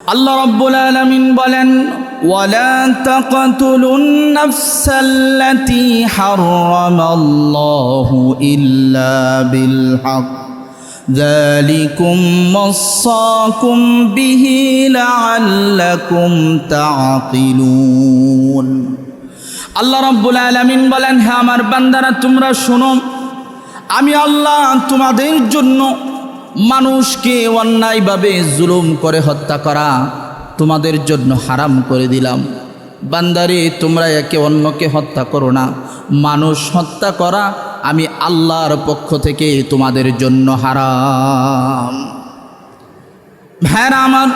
আল্লাহ রব্বুল আলামিন বলেন ওয়ালা তাকতুলুন নাফসাল্লাতী হারামাল্লাহু ইল্লা বিল হক ذلكم وصاكم به لعلكم تعقلون আল্লাহ রব্বুল আলামিন বলেন হ্যাঁ আমার বান্দারা তোমরা শোনো আমি আল্লাহ তোমাদের জন্য মানুষকে অন্যায়ভাবে জুলুম করে হত্যা করা তোমাদের জন্য হারাম করে দিলাম। বান্দারে, তোমরা একে অন্যকে হত্যা করো না। মানুষ হত্যা করা আমি আল্লাহর পক্ষ থেকে তোমাদের জন্য হারাম। ভাইরা আমার,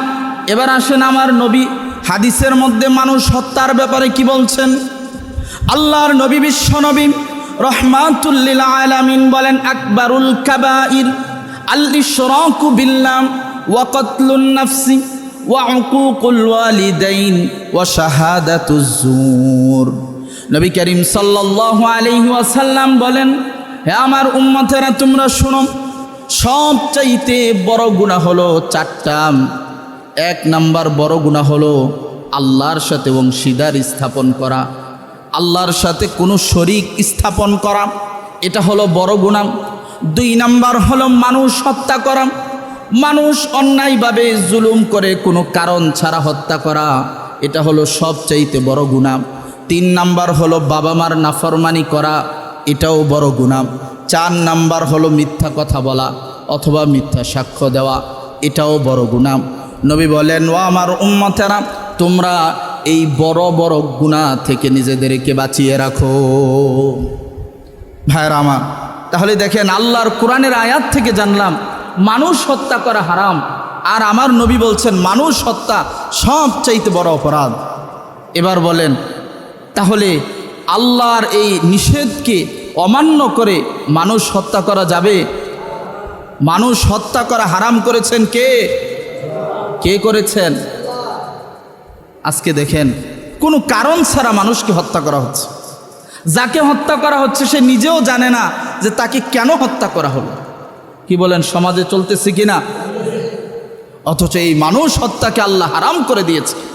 এবার আসেন আমার নবী হাদিসের মধ্যে মানুষ হত্যার ব্যাপারে কি বলছেন? আল্লাহর নবী বিশ্ব নবী রহমাতুল্লিল আলামিন বলেন, আকবরুল কাবাইর আল ইশরাকু বিল্লাহ ওয়া কতলুন নাফসি ওয়া উকুকুল ওয়ালিদাইন ওয়া শাহাদাতুজ জুর নবী করিম সাল্লাল্লাহু আলাইহি ওয়াসাল্লাম বলেন, হে আমার উম্মতেরা, তোমরা শোনো, সবচাইতে বড় গুণা হলো চারটা। এক নাম্বার বড় গুণা হলো আল্লাহর সাথে অংশীদার স্থাপন করা, আল্লাহর সাথে কোনো শরিক স্থাপন করা। এটা হলো বড় গুণা দুই নাম্বার হলো মানুষ হত্যা করা। মানুষ অন্যায়ভাবে জুলুম করে কোনো কারণ ছাড়া হত্যা করা, এটা হলো সবচাইতে বড় গুণা তিন নাম্বার হলো বাবা মার নাফরমানি করা, এটাও বড় গুণা চার নাম্বার হলো মিথ্যা কথা বলা অথবা মিথ্যা সাক্ষ্য দেওয়া, এটাও বড় গুণা নবী বলেন, ও আমার উম্মতেরা, তোমরা এই বড় বড় গুণা থেকে নিজেদেরকে বাঁচিয়ে রাখো। ভাইয়েরা আমার তাহলে দেখেন আল্লাহর কোরআনের আয়াত থেকে জানলাম, মানুষ হত্যা করা হারাম। আর আমার নবী বলছেন, মানুষ হত্যা সবচাইতে বড় অপরাধ। এবার বলেন, তাহলে আল্লাহর এই নিষেধকে অমান্য করে মানুষ হত্যা করা যাবে? মানুষ হত্যা করা হারাম করেছেন কে? কে করেছেন? আজকে দেখেন, কোনো কারণ ছাড়া মানুষকে হত্যা করা হচ্ছে। যাকে হত্যা করা হচ্ছে সে নিজেও জানে না যে তাকে কেন হত্যা করা হলো? কি বলেন, সমাজে চলতেছে কিনা? অথচ এই মানুষ হত্যাকে আল্লাহ হারাম করে দিয়েছে।